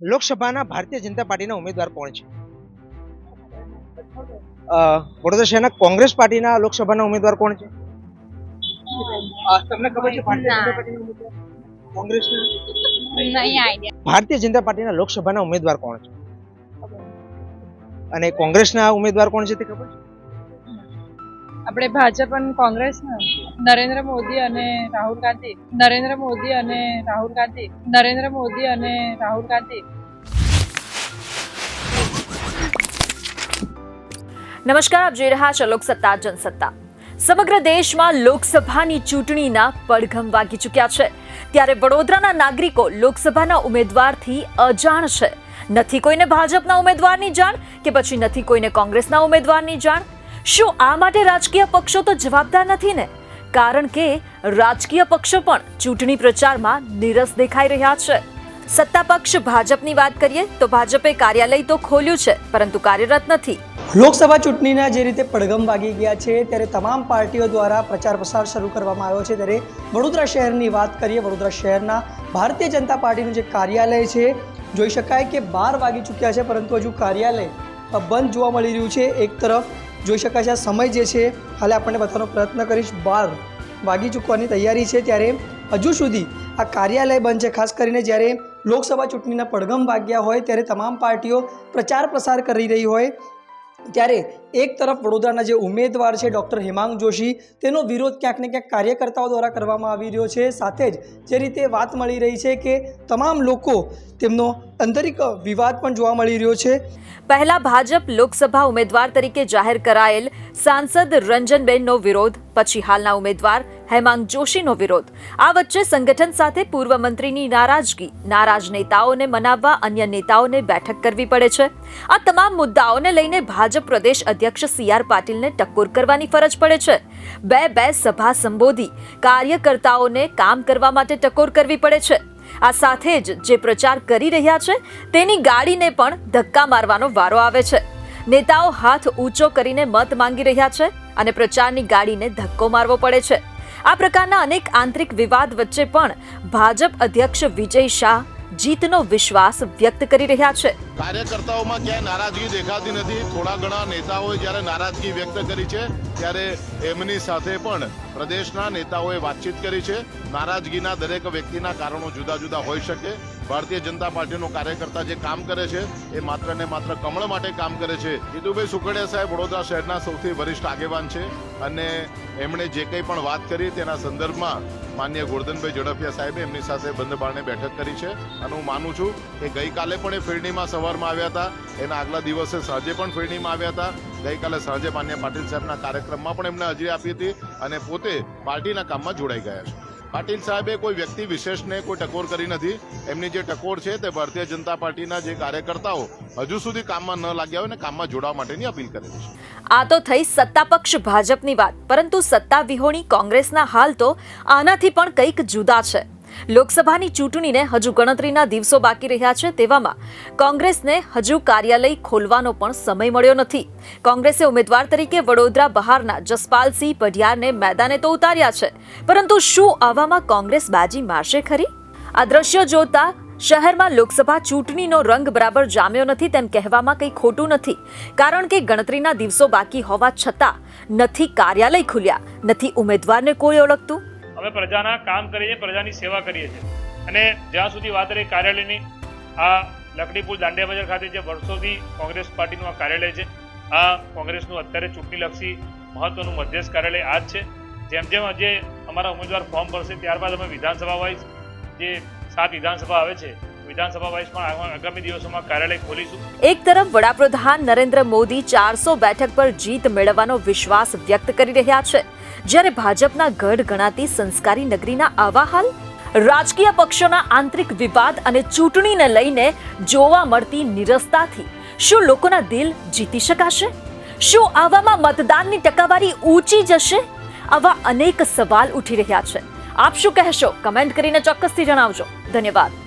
લોકસભાના ભારતીય જનતા પાર્ટીના ઉમેદવાર કોણ છે? વડોદરા શહેરના કોંગ્રેસ પાર્ટીના લોકસભાના ઉમેદવાર કોણ છે? તમને ખબર છે ભારતીય જનતા પાર્ટીના ઉમેદવાર? કોંગ્રેસના? ભારતીય જનતા પાર્ટીના લોકસભાના ઉમેદવાર કોણ છે? અને કોંગ્રેસના ઉમેદવાર કોણ છે તે ખબર છે? આપણે ભાજપ અને કોંગ્રેસ નરેન્દ્ર મોદી અને રાહુલ ગાંધી. નરેન્દ્ર મોદી અને રાહુલ ગાંધી. નરેન્દ્ર મોદી અને રાહુલ ગાંધી. નમસ્કાર, આપ જોઈ રહ્યા છો લોકસત્તા, જનસત્તા. સમગ્ર દેશમાં લોકસભાની ચૂંટણીના પડઘમ વાગી ચૂક્યા છે. ત્યારે વડોદરાના નાગરિકો લોકસભાના ઉમેદવારથી અજાણ છે. નથી કોઈને ભાજપના ઉમેદવારની જાણ કે પછી નથી કોઈને કોંગ્રેસના ઉમેદવારની જાણ? શું આ માટે રાજકીય પક્ષો તો જવાબદાર નથી ને? કારણ કે રાજકીય પક્ષો પણ ચૂંટણી પ્રચારમાં નીરસ દેખાઈ રહ્યા છે. સત્તા પક્ષ ભાજપની વાત કરીએ તો ભાજપે કાર્યાલય તો ખોલ્યું છે, પરંતુ કાર્યરત નથી. લોકસભા ચૂંટણીના જે રીતે પડઘમ વાગી ગયા છે, ત્યારે તમામ પાર્ટીઓ દ્વારા પ્રચાર પ્રસાર શરૂ કરવામાં આવ્યો છે. ત્યારે વડોદરા શહેરની વાત કરીએ, વડોદરા શહેરના ભારતીય જનતા પાર્ટીનું જે કાર્યાલય છે, જોઈ શકાય કે બાર વાગી ચૂક્યા છે, પરંતુ હજુ કાર્યાલય બંધ જોવા મળી રહ્યું છે. એક તરફ જોઈ શકાય છે. આ સમય જે છે, હાલે આપણને બતાવવાનો પ્રયત્ન કરીશ. બાર વાગી ચૂકવાની તૈયારી છે ત્યારે હજુ સુધી આ કાર્યાલય બંધ છે. ખાસ કરીને જ્યારે લોકસભા ચૂંટણીના પડઘમ વાગ્યા હોય, ત્યારે તમામ પાર્ટીઓ પ્રચાર પ્રસાર કરી રહી હોય, ત્યારે એક તરફ વડોદરાના જે ઉમેદવાર છે ડૉક્ટર હેમાંગ જોશી, તેનો વિરોધ ક્યાંક ને ક્યાંક કાર્યકર્તાઓ દ્વારા કરવામાં આવી રહ્યો છે. સાથે જ જે રીતે વાત મળી રહી છે કે તમામ લોકો તેમનો આંતરિક વિવાદ પણ જોવા મળી રહ્યો છે. પહેલા ભાજપ લોકસભા ઉમેદવાર તરીકે જાહેર કરાયેલ સાંસદ રંજનબેનનો વિરોધ, પછી હાલના ઉમેદવાર હેમાંગ જોશીનો વિરોધ. આ વચ્ચે સંગઠન સાથે પૂર્વ મંત્રીની નારાજગી, નારાજ નેતાઓને મનાવવા અન્ય નેતાઓને બેઠક કરવી પડે છે. આ તમામ મુદ્દાઓને લઈને ભાજપ પ્રદેશ અધ્યક્ષ સી આર પાટીલને ટકોર કરવાની ફરજ પડે છે. બે બે સભા સંબોધી કાર્યકર્તાઓને કામ કરવા માટે ટકોર કરવી પડે છે. આ સાથે જ જે પ્રચાર કરી રહ્યા છે, તેની ગાડીને પણ ધક્કા મારવાનો વારો આવે છે. નેતાઓ હાથ ઊંચો કરીને મત માંગી રહ્યા છે અને પ્રચારની ગાડીને ધક્કો મારવો પડે છે. આ પ્રકારના અનેક આંતરિક વિવાદ વચ્ચે પણ ભાજપ અધ્યક્ષ વિજય શાહ જીતનો વિશ્વાસ વ્યક્ત કરી રહ્યા છે. કાર્યકર્તાઓમાં ક્યાંય નારાજગી દેખાતી નથી. થોડા ઘણા નેતાઓએ જ્યારે નારાજગી વ્યક્ત કરી છે, ત્યારે એમની સાથે પણ પ્રદેશના નેતાઓએ વાતચીત કરી છે. નારાજગીના દરેક વ્યક્તિના કારણો જુદા જુદા હોઈ શકે. ભારતીય જનતા પાર્ટીનો કાર્યકર્તા જે કામ કરે છે, એ માત્ર ને માત્ર કમળ માટે કામ કરે છે. જીતુભાઈ સુખડિયા સાહેબ વડોદરા શહેરના સૌથી વરિષ્ઠ આગેવાન છે અને એમણે જે કંઈ પણ વાત કરી તેના સંદર્ભમાં માન્ય ગોરધનભાઈ ઝડફિયા સાહેબે એમની સાથે બંધ બેઠક કરી છે. અને હું માનું છું કે ગઈકાલે પણ એ ફેરણીમાં સવારમાં આવ્યા હતા. એના આગલા દિવસે સાંજે પણ ફેરણીમાં આવ્યા હતા. ગઈકાલે સાંજે માન્ય પાટીલ સાહેબના કાર્યક્રમમાં પણ એમને હાજરી આપી હતી અને પોતે પાર્ટીના કામમાં જોડાઈ ગયા છે. પાટીલ સાહેબે કોઈ વ્યક્તિ વિશેષને કોઈ ટકોર કરી નથી. એમની જે ટકોર છે તે ભારતીય જનતા પાર્ટીના જે કાર્યકર્તાઓ હજુ સુધી કામમાં ન લાગ્યા હોય ને કામમાં જોડાવા માટેની અપીલ કરેલી છે. આ તો થઈ સત્તાપક્ષ ભાજપની વાત, પરંતુ સત્તા વિહોણી કોંગ્રેસના હાલ તો આનાથી પણ કંઈક જુદા છે. લોકસભાની ચૂંટણીને હજુ ગણતરીના દિવસો બાકી રહ્યા છે તેવામાં કોંગ્રેસને હજુ કાર્યાલય ખોલવાનો પણ સમય મળ્યો નથી. કોંગ્રેસે ઉમેદવાર તરીકે વડોદરા બહારના જસપાલસિંહ પઢિયારને મેદાને તો ઉતાર્યા છે. પરંતુ શું આવામાં કોંગ્રેસ બાજી મારશે ખરી? આ દ્રશ્યો જોતા શહેરમાં લોકસભા ચૂંટણીનો રંગ બરાબર જામ્યો નથી તેમ કહેવામાં કંઈ ખોટું નથી. કારણ કે ગણતરીના દિવસો બાકી હોવા છતાં નથી કાર્યાલય ખુલ્યા. નથી ઉમેદવારને કોઈ ઓળખતું. અમે પ્રજાના કામ કરીએ છીએ, પ્રજાની સેવા કરીએ છીએ. અને જ્યાં સુધી વાત રહી કાર્યાલયની, આ લકડીપુર દાંડિયા બજાર ખાતે જે વર્ષોથી કોંગ્રેસ પાર્ટીનું આ કાર્યાલય છે, આ કોંગ્રેસનું અત્યારે ચૂંટણીલક્ષી મહત્વનું મધ્યસ્થ કાર્યાલય આ જ છે. જેમ જેમ આજે અમારા ઉમેદવાર ફોર્મ ભરશે, ત્યારબાદ અમે વિધાનસભા વાઇઝ જે સાત વિધાનસભા આવે છે એક તરફ વડાપ્રધાન નરેન્દ્ર મોદી ચારસો બેઠક પર જીત મેળવવાનો વિશ્વાસ વ્યક્ત કરી રહ્યા છે. જ્યારે ભાજપના ગઢ ગણાતી સંસ્કારી નગરીના આવા હાલ, રાજકીય પક્ષોના આંતરિક વિવાદ અને ચૂંટણીને લઈને જોવા મળતી નિરસતાથી શું લોકોના દિલ જીતી શકાશે? શું આવામાં મતદાનની ટકાવારી ઊંચી જશે? આવા અનેક સવાલ ઉઠી રહ્યા છે. આપ શું કહેશો? કમેન્ટ કરીને ચોક્કસથી જણાવજો. ધન્યવાદ.